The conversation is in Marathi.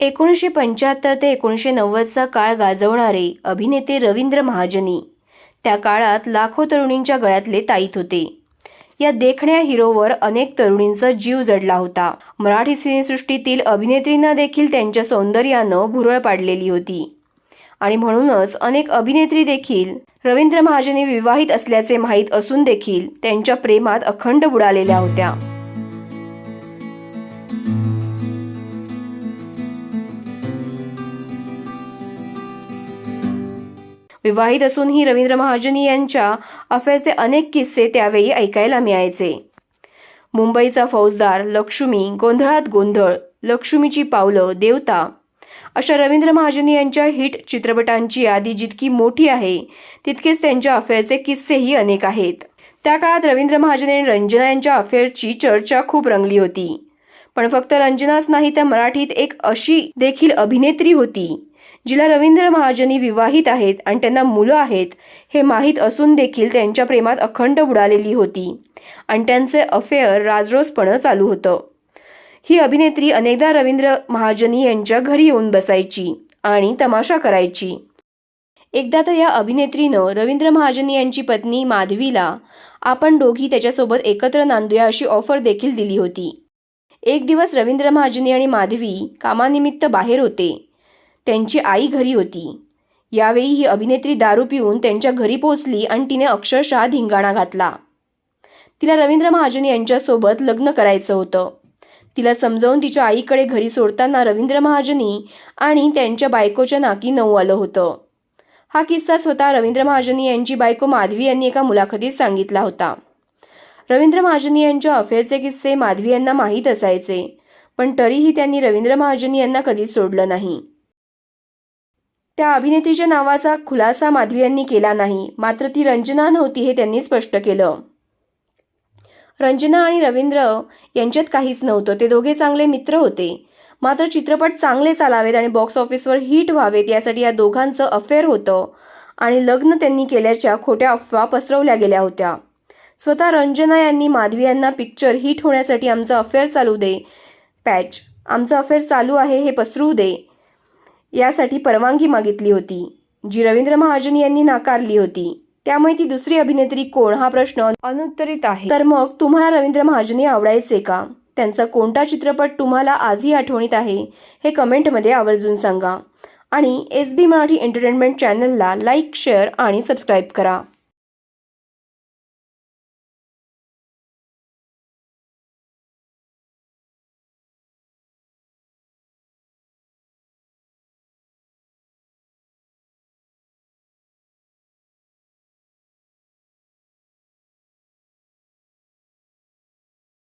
एकोणीसशे पंच्याहत्तर ते एकोणीसशे नव्वदचा काळ गाजवणारे अभिनेते रवींद्र महाजनी त्या काळात लाखो तरुणींच्या गळ्यातले ताईत होते. या देखण्या हिरोवर अनेक तरुणींचा जीव जडला होता. मराठी सिनेसृष्टीतील अभिनेत्रींना देखील त्यांच्या सौंदर्यानं भुरळ पाडलेली होती. आणि म्हणूनच अनेक अभिनेत्री देखील रवींद्र महाजनी विवाहित असल्याचे माहीत असून देखील त्यांच्या प्रेमात अखंड बुडालेल्या होत्या. विवाहित असूनही रवींद्र महाजन यांच्या अफेअरचे अनेक किस्से त्यावेळी ऐकायला मिळायचे. मुंबईचा फौजदार लक्ष्मी गोंधळात गोंधळ लक्ष्मीची पावलं देवता. अशा रवींद्र महाजन यांच्या हिट चित्रपटांची यादी जितकी मोठी आहे तितकेच त्यांच्या अफेअरचे किस्सेही अनेक आहेत. त्या काळात रवींद्र महाजन आणि रंजना यांच्या अफेअरची चर्चा खूप रंगली होती. पण फक्त रंजनाच नाही तर मराठीत एक अशी देखील अभिनेत्री होती. जिला रवींद्र महाजनी विवाहित आहेत आणि त्यांना मुलं आहेत हे माहीत असून देखील त्यांच्या प्रेमात अखंड बुडालेली होती आणि त्यांचे अफेअर राजरोसपणं चालू होतं. ही अभिनेत्री अनेकदा रवींद्र महाजनी यांच्या घरी येऊन बसायची आणि तमाशा करायची. एकदा तर या अभिनेत्रीनं रवींद्र महाजनी यांची पत्नी माधवीला आपण दोघी त्याच्यासोबत एकत्र नांदूया अशी ऑफर देखील दिली होती. एक दिवस रवींद्र महाजनी आणि माधवी कामानिमित्त बाहेर होते. त्यांची आई घरी होती. यावेळी ही अभिनेत्री दारू पिऊन त्यांच्या घरी पोहोचली आणि तिने अक्षरशः धिंगाणा घातला. तिला रवींद्र महाजन यांच्यासोबत लग्न करायचं होतं. तिला समजावून तिच्या आईकडे घरी सोडताना रवींद्र महाजनी आणि त्यांच्या बायकोच्या नाकी नऊ आलं होतं. हा किस्सा स्वतः रवींद्र महाजनी यांची बायको माधवी यांनी एका मुलाखतीत सांगितला होता. रवींद्र महाजनी यांच्या अफेअरचे किस्से माधवी यांना माहीत असायचे पण तरीही त्यांनी रवींद्र महाजनी यांना कधीच सोडलं नाही. त्या अभिनेत्रीच्या नावाचा खुलासा माधवी यांनी केला नाही. मात्र ती रंजना नव्हती हे त्यांनी स्पष्ट केलं. रंजना आणि रवींद्र यांच्यात काहीच नव्हतं. ते दोघे चांगले मित्र होते. मात्र चित्रपट चांगले चालावेत आणि बॉक्स ऑफिसवर हिट व्हावेत यासाठी या दोघांचं अफेअर होतं आणि लग्न त्यांनी केल्याच्या खोट्या अफवा पसरवल्या गेल्या होत्या. स्वतः रंजना यांनी माधवी यांना पिक्चर हिट होण्यासाठी आमचं अफेअर चालू दे. पॅच आमचं अफेअर चालू आहे हे पसरू दे. यासाठी परवानगी मागितली होती. जी रवींद्र महाजन यांनी नाकारली होती. त्यामुळे ती दुसरी अभिनेत्री कोण हा प्रश्न अनुत्तरित आहे. तर मग तुम्हाला रवींद्र महाजनी आवडायचे का? त्यांचा कोणता चित्रपट तुम्हाला आजही आठवणीत आहे? हे कमेंटमध्ये आवर्जून सांगा. आणि एस बी मराठी एंटरटेनमेंट चॅनलला लाईक शेअर आणि सबस्क्राईब करा.